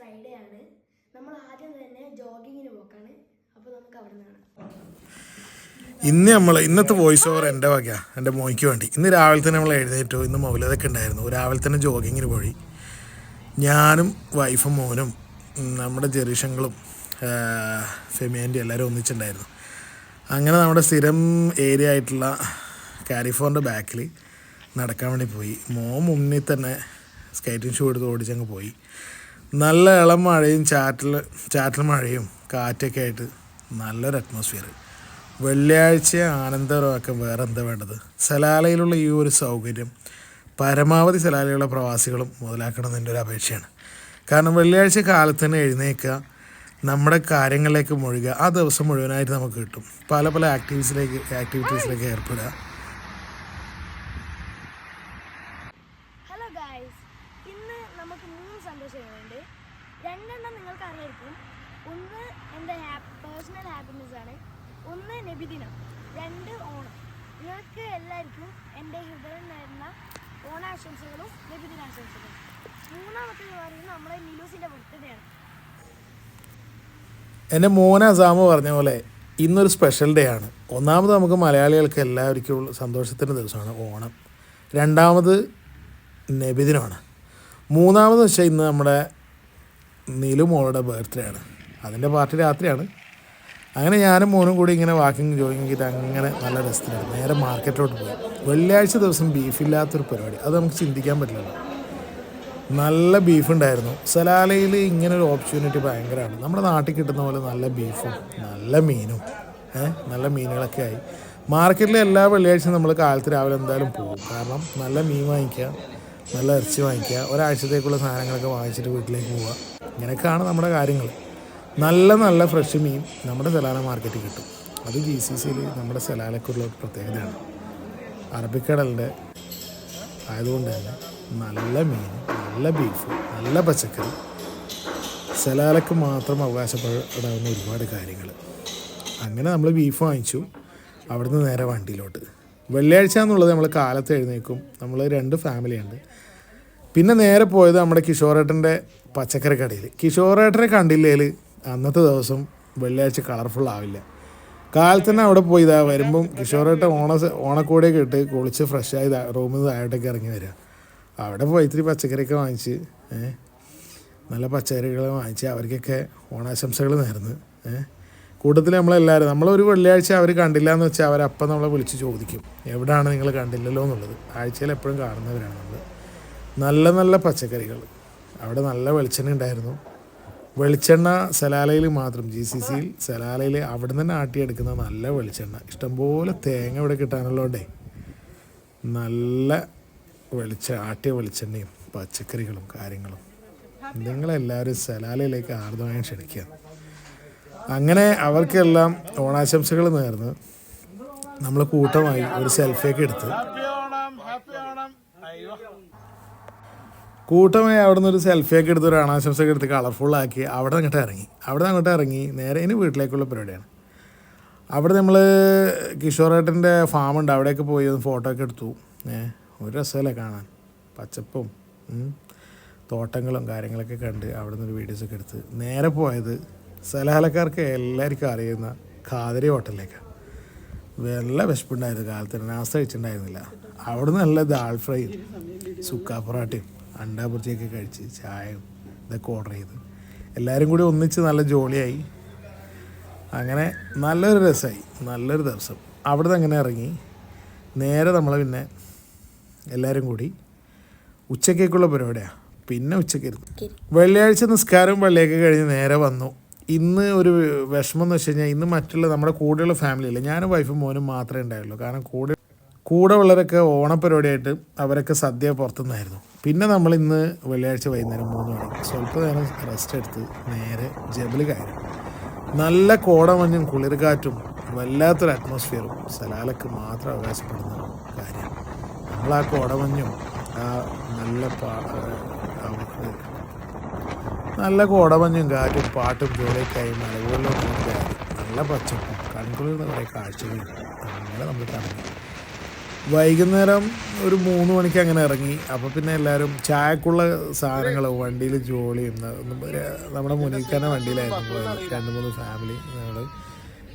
Friday ആണ്. നമ്മൾ ആദ്യം തന്നെ ജോഗിങ്ങിന് പോക്കാണ്. അപ്പോൾ നമുക്ക് അവിടെ ഇന്ന് നമ്മൾ ഇന്നത്തെ വോയിസ് ഓവർ എന്റെ വക എന്റെ മോയ്ക്ക് വേണ്ടി. ഇന്ന് രാവിലെ തന്നെ നമ്മൾ എഴുന്നേറ്റു ഇന്ന് മൗലതൊക്കെ ഉണ്ടായിരുന്നു. രാവിലെ തന്നെ ജോഗിങ്ങിന് പോയി. ഞാനും വൈഫും മോനും നമ്മുടെ ജെറീഷങ്ങളും ഫെമിയാന്റെ എല്ലാവരും ഒന്നിച്ചുണ്ടായിരുന്നു. അങ്ങനെ നമ്മുടെ സ്ഥിരം ഏരിയ ആയിട്ടുള്ള കാരിഫോറിന്റെ ബാക്കിൽ നടക്കാൻ വേണ്ടി പോയി. മോ മുന്നിൽ തന്നെ സ്കേറ്റിംഗ് ഷൂ എടുത്ത് ഓടിച്ചങ്ങ് പോയി. നല്ല ഇളം മഴയും ചാറ്റൽ ചാറ്റൽ മഴയും കാറ്റൊക്കെ ആയിട്ട് നല്ലൊരു അറ്റ്മോസ്ഫിയർ വെള്ളിയാഴ്ച ആനന്ദകരമാക്കാൻ വേറെ എന്താ വേണ്ടത്? സലാലയിലുള്ള ഈ ഒരു സൗകര്യം പരമാവധി സലാലയിലുള്ള പ്രവാസികളും മുതലാക്കണം എന്റെ ഒരു അപേക്ഷയാണ്. കാരണം വെള്ളിയാഴ്ച കാലത്ത് തന്നെ എഴുന്നേൽക്കുക നമ്മുടെ കാര്യങ്ങളിലേക്ക് മുഴുകുക ആ ദിവസം മുഴുവനായിട്ട് നമുക്ക് കിട്ടും. പല പല ആക്ടിവിറ്റീസിലേക്ക് ആക്ടിവിറ്റീസിലേക്ക് ഏർപ്പെടുക ഹലോ ഗായ്സ് ഇന്ന് നമുക്ക് മൂന്ന് സന്തോഷങ്ങളുണ്ട് രണ്ടെണ്ണം നിങ്ങൾക്ക് അറിയായിരിക്കും ഒന്ന് എന്റെ ഹാപ്പിനെസ് ആണ്. ഒന്ന് നബിദിനം രണ്ട് ഓണം. നിങ്ങൾക്ക് എല്ലാവർക്കും എന്റെ ഹൃദയം നേരുന്ന ഓണാശംസകളും നബിദിനാശംസകളും. മൂന്നാമത്തേത് പറയുന്നത് നമ്മുടെ നിലൂസിന്റെ ബർത്ത്ഡേ ആണ് എന്റെ മോന അസാമ പറഞ്ഞ പോലെ ഇന്നൊരു സ്പെഷ്യൽ ഡേ ആണ്. ഒന്നാമത് നമുക്ക് മലയാളികൾക്ക് എല്ലാവർക്കും സന്തോഷത്തിന്റെ ദിവസമാണ് ഓണം. രണ്ടാമത് നബിദിനമാണ്. മൂന്നാമത് വെച്ചാൽ ഇന്ന് നമ്മുടെ നീലു മോളുടെ ബർത്ത്ഡേ ആണ്. അതിന്റെ പാർട്ടി രാത്രിയാണ്. അങ്ങനെ ഞാനും മോനും കൂടി ഇങ്ങനെ വാക്കിംഗ് ജോയിങ് ചെയ്ത് അങ്ങനെ നല്ല രസത്തിലാണ് നേരെ മാർക്കറ്റിലോട്ട് പോയി. വെള്ളിയാഴ്ച ദിവസം ബീഫില്ലാത്തൊരു പരിപാടി. അത് നമുക്ക് ചിന്തിക്കാൻ പറ്റില്ലല്ലോ. നല്ല ബീഫ് ഉണ്ടായിരുന്നു. സലാലയിൽ ഇങ്ങനെ ഒരു ഓപ്പർച്യൂണിറ്റി ഭയങ്കരമാണ്. നമ്മുടെ നാട്ടിൽ കിട്ടുന്ന പോലെ നല്ല ബീഫും നല്ല മീനും നല്ല മീനുകളൊക്കെ ആയി. മാർക്കറ്റിലെ എല്ലാ വെള്ളിയാഴ്ചയും നമ്മൾ കാലത്ത് രാവിലെ എന്തായാലും പോകും. കാരണം നല്ല മീൻ വാങ്ങിക്കുക നല്ല ഇറച്ചി വാങ്ങിക്കുക ഒരാഴ്ചത്തേക്കുള്ള സാധനങ്ങളൊക്കെ വാങ്ങിച്ചിട്ട് വീട്ടിലേക്ക് പോവുക. ഇങ്ങനെയൊക്കെയാണ് നമ്മുടെ കാര്യങ്ങൾ. നല്ല നല്ല ഫ്രഷ് മീൻ നമ്മുടെ സലാല മാർക്കറ്റിൽ കിട്ടും. അത് ജി സി സിയിൽ നമ്മുടെ സലാലക്കുള്ള ഒരു പ്രത്യേകതയാണ്. അറബിക്കടലിന്റെ ആയതുകൊണ്ട് തന്നെ നല്ല മീൻ നല്ല ബീഫ് നല്ല പച്ചക്കറി സലാലക്ക് മാത്രം അവകാശപ്പെടാവുന്ന ഒരുപാട് കാര്യങ്ങൾ. അങ്ങനെ നമ്മൾ ബീഫ് വാങ്ങിച്ചു. അവിടുന്ന് നേരെ വണ്ടിയിലോട്ട്. വെള്ളിയാഴ്ച എന്നുള്ളത് നമ്മൾ കാലത്ത് എഴുന്നേക്കും നമ്മൾ രണ്ട് ഫാമിലിയുണ്ട് പിന്നെ നേരെ പോയത് നമ്മുടെ കിഷോറേട്ടന്റെ പച്ചക്കറി കടയിൽ. കിഷോറേട്ടനെ കണ്ടില്ലേൽ അന്നത്തെ ദിവസം വെള്ളിയാഴ്ച കളർഫുൾ ആവില്ല. കാലത്ത് തന്നെ അവിടെ പോയി ഇതാ വരുമ്പം കിഷോറായിട്ട് ഓണ ഓണക്കോടിയൊക്കെ ഇട്ട് കുളിച്ച് ഫ്രഷ് ഫ്രഷായി റൂമിൽ നിന്ന് താഴോട്ടേക്ക് ഇറങ്ങി വരിക അവിടെ പോയി ഇത്തിരി പച്ചക്കറിയൊക്കെ വാങ്ങിച്ച് നല്ല പച്ചക്കറികൾ വാങ്ങിച്ച് അവർക്കൊക്കെ ഓണാശംസകൾ നേർന്ന് കൂട്ടത്തിൽ നമ്മളെല്ലാവരും നമ്മളൊരു വെള്ളിയാഴ്ച അവർ കണ്ടില്ല എന്ന് വെച്ചാൽ അവരപ്പം നമ്മളെ വിളിച്ച് ചോദിക്കും. എവിടെയാണ് നിങ്ങൾ കണ്ടില്ലല്ലോ എന്നുള്ളത്. ആഴ്ചയിൽ എപ്പോഴും കാണുന്നവരാണ് നമ്മൾ നല്ല നല്ല പച്ചക്കറികൾ അവിടെ നല്ല വെളിച്ചെണ്ണ ഉണ്ടായിരുന്നു. വെളിച്ചെണ്ണ സലാലയിൽ മാത്രം ജി സി സിയിൽ സലാലയിൽ അവിടെ നിന്ന് ആട്ടിയെടുക്കുന്ന നല്ല വെളിച്ചെണ്ണ. ഇഷ്ടംപോലെ തേങ്ങ ഇവിടെ കിട്ടാനുള്ളതുകൊണ്ടേ നല്ല വെളിച്ച ആട്ടിയ വെളിച്ചെണ്ണയും പച്ചക്കറികളും കാര്യങ്ങളും നിങ്ങളെല്ലാവരും സലാലയിലേക്ക് ആർദ്രമായി ക്ഷണിക്കുക. അങ്ങനെ അവർക്കെല്ലാം ഓണാശംസകൾ നേർന്ന് നമ്മൾ കൂട്ടമായി ഒരു സെൽഫിയൊക്കെ എടുത്ത് കൂട്ടമായി അവിടെ നിന്ന് ഒരു സെൽഫിയൊക്കെ എടുത്ത് ഒരു അണാശംസൊക്കെ എടുത്ത് കളർഫുള്ളാക്കി അവിടെ അങ്ങോട്ട് ഇറങ്ങി. അവിടെ അങ്ങോട്ട് ഇറങ്ങി. നേരെ ഇനി വീട്ടിലേക്കുള്ള പരിപാടിയാണ്. അവിടെ നമ്മൾ കിഷോറേട്ടന്റെ ഫാമുണ്ട് അവിടെയൊക്കെ പോയി ഒന്ന് ഫോട്ടോ ഒക്കെ എടുത്തു. ഏഹ് ഒരു രസമല്ലേ കാണാൻ? പച്ചപ്പും തോട്ടങ്ങളും കാര്യങ്ങളൊക്കെ കണ്ട് അവിടെ നിന്ന് വീഡിയോസൊക്കെ എടുത്ത്. നേരെ പോയത് സലഹലക്കാർക്ക് എല്ലാവർക്കും അറിയുന്ന ഖാദരി ഹോട്ടലിലേക്കാണ് നല്ല വിശപ്പുണ്ടായിരുന്നു. കാലത്ത് നാസ്ത കഴിച്ചിട്ടുണ്ടായിരുന്നില്ല. അവിടെ നല്ല ദാൽ ഫ്രൈ സുക്കാ പൊറാട്ടയും അണ്ടാ ബുർജിയൊക്കെ കഴിച്ച് ചായ ഇതൊക്കെ ഓർഡർ ചെയ്ത്. എല്ലാവരും കൂടി ഒന്നിച്ച് നല്ല ജോളിയായി അങ്ങനെ നല്ലൊരു രസമായി നല്ലൊരു ദിവസം. അവിടുന്ന് അങ്ങനെ ഇറങ്ങി. നേരെ നമ്മൾ പിന്നെ എല്ലാവരും കൂടി ഉച്ചക്കേക്കുള്ള പരിപാടിയാണ് പിന്നെ ഉച്ചയ്ക്ക് വെള്ളിയാഴ്ച നിസ്കാരം പള്ളിയൊക്കെ കഴിഞ്ഞ് നേരെ വന്നു. ഇന്ന് ഒരു വിഷമം എന്ന് വെച്ച് കഴിഞ്ഞാൽ ഇന്ന് മറ്റുള്ള നമ്മുടെ കൂടെയുള്ള ഫാമിലിയില്ല ഞാനും വൈഫും മോനും മാത്രമേ ഉണ്ടായുള്ളൂ. കാരണം കൂടെ കൂടെ ഉള്ളവരൊക്കെ ഓണപ്പരിപാടിയായിട്ട് അവരൊക്കെ സദ്യ പുറത്തുനിന്നായിരുന്നു. പിന്നെ നമ്മൾ ഇന്ന് വെള്ളിയാഴ്ച വൈകുന്നേരം മൂന്ന് മണിക്ക് സ്വല്പ നേരം റെസ്റ്റ് എടുത്ത് നേരെ ജബൽ കയറി. നല്ല കോടമഞ്ഞും കുളിർകാറ്റും വല്ലാത്തൊരു അറ്റ്മോസ്ഫിയറും സലാലക്ക് മാത്രം അവകാശപ്പെടുന്ന കാര്യം നമ്മൾ ആ കോടമഞ്ഞും ആ നല്ല പാ നല്ല കോടമഞ്ഞും കാറ്റും പാട്ടും ജോലിയൊക്കെയായി മലകളിലൊക്കെ നല്ല പച്ചപ്പും കൺകുളിർന്ന കുറേ കാഴ്ചകളും. അങ്ങനെ നമ്മൾ കാണുന്നു വൈകുന്നേരം ഒരു മൂന്ന് മണിക്ക് അങ്ങനെ ഇറങ്ങി. അപ്പോൾ പിന്നെ എല്ലാവരും ചായക്കുള്ള സാധനങ്ങൾ വണ്ടിയിൽ ജോലി നമ്മുടെ മുനീക്കാന വണ്ടിയിലായിരുന്നു രണ്ട് മൂന്ന് ഫാമിലി ഞങ്ങൾ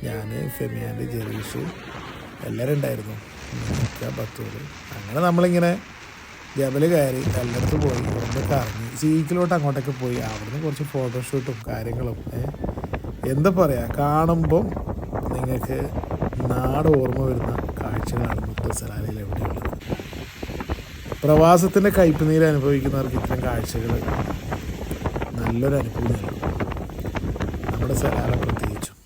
ഞാൻ ഫെമിയാന്റെ ജെറീഷ് എല്ലാവരും ഉണ്ടായിരുന്നു പത്തൂര് അങ്ങനെ നമ്മളിങ്ങനെ ജബൽ കയറി എല്ലടത്ത് പോയി ഇവിടെ കറങ്ങി. സീക്കിലോട്ട് അങ്ങോട്ടൊക്കെ പോയി. അവിടുന്ന് കുറച്ച് ഫോട്ടോഷൂട്ടും കാര്യങ്ങളും എന്താ പറയുക കാണുമ്പം നിങ്ങൾക്ക് നാട് ഓർമ്മ വരുന്ന കാഴ്ചകളാണ്. മുത്തസലാലയിൽ എവിടെയുള്ളത് പ്രവാസത്തിന്റെ കയ്പുനീര് അനുഭവിക്കുന്നവർക്ക് ഇത്തരം കാഴ്ചകൾ നല്ലൊരു അനുഭൂതി നൽകും. നമ്മുടെ സലാല പ്രത്യേകിച്ചും.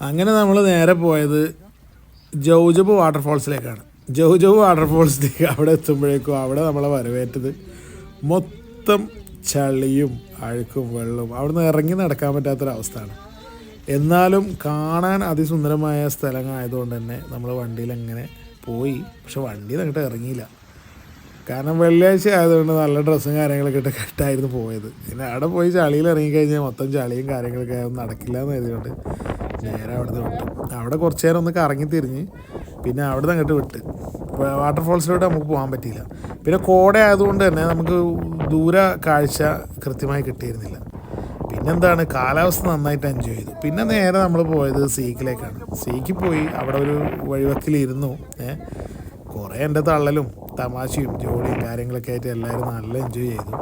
അങ്ങനെ നമ്മൾ നേരെ പോയത് ജൗജബ് വാട്ടർഫോൾസിലേക്കാണ്. ജൗജബ് വാട്ടർഫോൾസിലേക്ക് അവിടെ എത്തുമ്പോഴേക്കും അവിടെ നമ്മളെ വരവേറ്റത് മൊത്തം ചളിയും അഴുക്കും വെള്ളവും അവിടെ നിന്ന് ഇറങ്ങി നടക്കാൻ പറ്റാത്തൊരവസ്ഥയാണ്. എന്നാലും കാണാൻ അതിസുന്ദരമായ സ്ഥലങ്ങളായതുകൊണ്ട് തന്നെ നമ്മൾ വണ്ടിയിൽ അങ്ങനെ പോയി. പക്ഷെ വണ്ടിയിൽ അങ്ങോട്ട് ഇറങ്ങിയില്ല. കാരണം വെള്ളിയാഴ്ച ആയതുകൊണ്ട് നല്ല ഡ്രസ്സും കാര്യങ്ങളൊക്കെ ഇട്ട് കെട്ടായിരുന്നു പോയത്. പിന്നെ അവിടെ പോയി ചളിയിൽ ഇറങ്ങിക്കഴിഞ്ഞാൽ മൊത്തം ചളിയും കാര്യങ്ങളൊക്കെ ഒന്നും നടക്കില്ല എന്ന് കരുതിക്കൊണ്ട് നേരെ അവിടെ നിന്ന് വിട്ടു. അവിടെ കുറച്ച് നേരം ഒന്ന് കറങ്ങി തിരിഞ്ഞ് പിന്നെ അവിടെ നിന്ന് അങ്ങോട്ട് വിട്ട്. വാട്ടർഫോൾസിലോട്ട് നമുക്ക് പോകാൻ പറ്റിയില്ല. പിന്നെ കോട ആയതുകൊണ്ട് തന്നെ നമുക്ക് ദൂര കാഴ്ച കൃത്യമായി കിട്ടിയിരുന്നില്ല. പിന്നെന്താണ്? കാലാവസ്ഥ നന്നായിട്ട് എൻജോയ് ചെയ്തു. പിന്നെ നേരെ നമ്മൾ പോയത് സീക്കിലേക്കാണ്. സീക്കിൽ പോയി അവിടെ ഒരു വഴിവക്കിലിരുന്നു. ഏഹ് കുറേ എന്റെ തള്ളലും തമാശയും ജോലിയും കാര്യങ്ങളൊക്കെ ആയിട്ട് എല്ലാവരും നല്ല എൻജോയ് ചെയ്തു.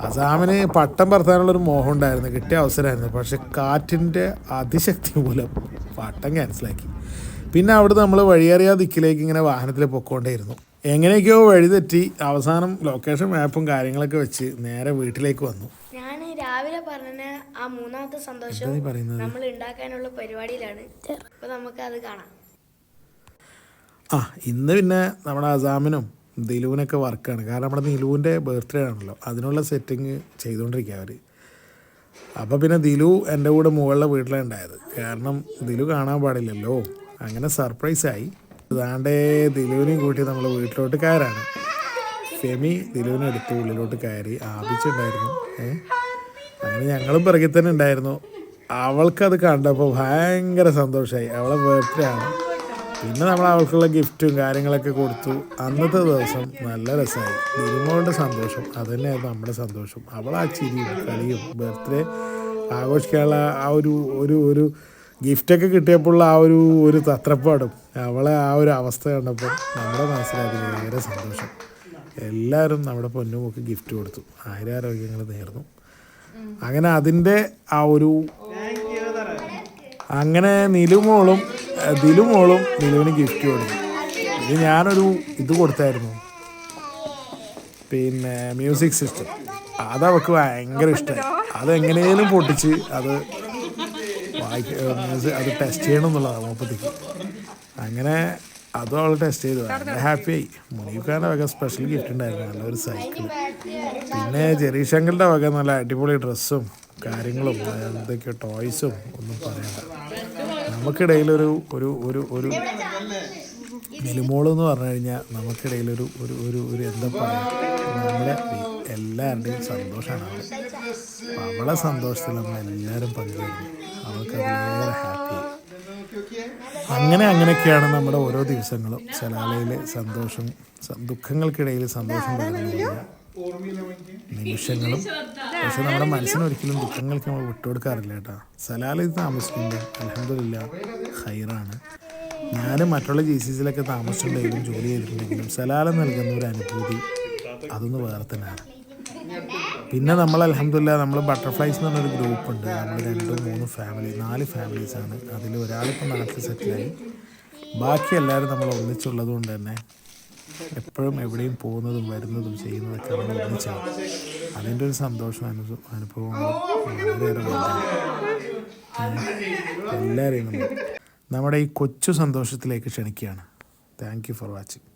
അസാമിന് പട്ടം പറത്താനുള്ളൊരു മോഹം ഉണ്ടായിരുന്നു കിട്ടിയ അവസരമായിരുന്നു. പക്ഷെ കാറ്റിന്റെ അതിശക്തി മൂലം പട്ടം ക്യാൻസലാക്കി പിന്നെ അവിടെ നമ്മൾ വഴിയറിയാ ദിക്കിലേക്ക് ഇങ്ങനെ വാഹനത്തിൽ പൊക്കോണ്ടേയിരുന്നു എങ്ങനെയൊക്കെയോ വഴി തെറ്റി അവസാനം ലൊക്കേഷൻ മാപ്പും കാര്യങ്ങളൊക്കെ വെച്ച് നേരെ വീട്ടിലേക്ക് വന്നു. രാവിലെ പറഞ്ഞ ആ മൂന്നാമത്തെ സന്തോഷം നമ്മൾ ഉണ്ടാക്കാനുള്ള പരിപാടിയിലാണ്. അപ്പൊ നമുക്ക് അത് കാണാം. ആ ഇന്ന് പിന്നെ നമ്മുടെ അസാമിനും ദിലുവിനൊക്കെ വർക്കാണ്. കാരണം നമ്മുടെ നിലുവിന്റെ ബർത്ത്ഡേ ആണല്ലോ. അതിനുള്ള സെറ്റിങ് ചെയ്തുകൊണ്ടിരിക്കുക അവർ അപ്പോൾ പിന്നെ ദിലു എന്റെ കൂടെ മുകളിലെ വീട്ടിലാണ് ഉണ്ടായത്. കാരണം ദിലു കാണാൻ പാടില്ലല്ലോ. അങ്ങനെ സർപ്രൈസായി ഇതാണ്ടേ ദിലുവിനെയും കൂട്ടി നമ്മൾ വീട്ടിലോട്ട് കയറാണ്. ഫെമി ദിലുവിനെ എടുത്ത് ഉള്ളിലോട്ട് കയറി ആപിച്ചുണ്ടായിരുന്നു ഏ? അങ്ങനെ ഞങ്ങളും പിറകിൽ തന്നെ ഉണ്ടായിരുന്നു. അവൾക്കത് കണ്ടപ്പോൾ ഭയങ്കര സന്തോഷമായി അവളെ ബർത്ത്ഡേ ആണ്. പിന്നെ നമ്മൾ അവൾക്കുള്ള ഗിഫ്റ്റും കാര്യങ്ങളൊക്കെ കൊടുത്തു. അന്നത്തെ ദിവസം നല്ല രസമായി. ദിലുമോളുടെ സന്തോഷം അത് തന്നെയായിരുന്നു നമ്മുടെ സന്തോഷം. അവൾ ആ ചിരിയും കളിയും ബർത്ത്ഡേ ആഘോഷിക്കാനുള്ള ആ ഒരു ഒരു ഒരു ഗിഫ്റ്റൊക്കെ കിട്ടിയപ്പോഴുള്ള ആ ഒരു ഒരു തത്രപ്പാടും അവളെ ആ ഒരു അവസ്ഥ കണ്ടപ്പോൾ നമ്മുടെ മനസ്സിലാക്കി ഭയങ്കര സന്തോഷം. എല്ലാവരും നമ്മുടെ പൊന്നുമൊക്കെ ഗിഫ്റ്റ് കൊടുത്തു. ആയിരാരോഗ്യങ്ങൾ നേർന്നു. അങ്ങനെ അതിന്റെ ആ ഒരു അങ്ങനെ നിലുമോളും ദിലുമോളും നിലുവിന് ഗിഫ്റ്റ് കൊടുത്തു. ഇത് ഞാനൊരു ഇത് കൊടുത്തായിരുന്നു. പിന്നെ മ്യൂസിക് സിസ്റ്റം അത് അവൾക്ക് ഭയങ്കര ഇഷ്ടമായി അത് എങ്ങനെയും പൊട്ടിച്ച് അത് വായിക്ക അത് ടെസ്റ്റ് ചെയ്യണം എന്നുള്ളതാണ് മൂപ്പത്തിക്ക് അങ്ങനെ അതും അവൾ ടെസ്റ്റ് ചെയ്തു. ഹാപ്പിയായി മുനീഫ്ഖാന്റെ വക സ്പെഷ്യൽ ഗിഫ്റ്റ് ഉണ്ടായിരുന്നു. നല്ലൊരു സൈക്കിൾ പിന്നെ ജെറീഷങ്ങളുടെ വക നല്ല അടിപൊളി ഡ്രസ്സും കാര്യങ്ങളും എന്തൊക്കെയോ ടോയ്സും ഒന്നും പറയണ്ട. നമുക്കിടയിൽ ഒരു ഒരു ഒരു എന്ന് പറഞ്ഞു കഴിഞ്ഞാൽ നമുക്കിടയിൽ ഒരു ഒരു ഒരു എന്താ പറയുക നമ്മുടെ എല്ലാവരുടെയും സന്തോഷമാണ്. അപ്പം അവളെ സന്തോഷത്തിൽ നമ്മളെല്ലാവരും പങ്കുവരുന്നു അവൾക്ക് അതിലേറെ ഹാപ്പി. അങ്ങനെ അങ്ങനെയൊക്കെയാണ് നമ്മുടെ ഓരോ ദിവസങ്ങളും. സലാലയിലെ സന്തോഷം ദുഃഖങ്ങൾക്കിടയിൽ സന്തോഷം പകരുന്ന നിമിഷങ്ങളും പക്ഷെ നമ്മുടെ മനസ്സിന് ഒരിക്കലും ദുഃഖങ്ങൾക്ക് നമ്മൾ വിട്ടുകൊടുക്കാറില്ല കേട്ടോ. സലാലിത് താമസിക്കുമ്പോൾ അലഹമില്ല ഹൈറാണ് ഞാൻ മറ്റുള്ള ജി സി സിയിലൊക്കെ താമസിച്ചിട്ടുണ്ടെങ്കിലും ജോലി ചെയ്തിട്ടുണ്ടെങ്കിലും സലാലം നൽകുന്ന ഒരു അനുഭൂതി അതൊന്ന് വേറെ തന്നെയാണ്. പിന്നെ നമ്മൾ അലഹമില്ല നമ്മൾ ബട്ടർഫ്ലൈസ് എന്ന് പറഞ്ഞൊരു ഗ്രൂപ്പ് ഉണ്ട് നമ്മൾ രണ്ടും മൂന്ന് ഫാമിലി നാല് ഫാമിലീസാണ് അതിൽ ഒരാളിപ്പോൾ നാട്ടിൽ സെറ്റിലായി ബാക്കി എല്ലാവരും നമ്മൾ ഒന്നിച്ചുള്ളത് കൊണ്ട് തന്നെ എപ്പോഴും എവിടെയും പോകുന്നതും വരുന്നതും ചെയ്യുന്നതൊക്കെ നമ്മൾ ഒന്നിച്ചാണ് അതിന്റെ ഒരു സന്തോഷം അനുഭവ അനുഭവമാണ് വളരെയേറെ എല്ലാവരെയും നമ്മുടെ ഈ കൊച്ചു സന്തോഷത്തിലേക്ക് ക്ഷണിക്കുകയാണ്. Thank you for watching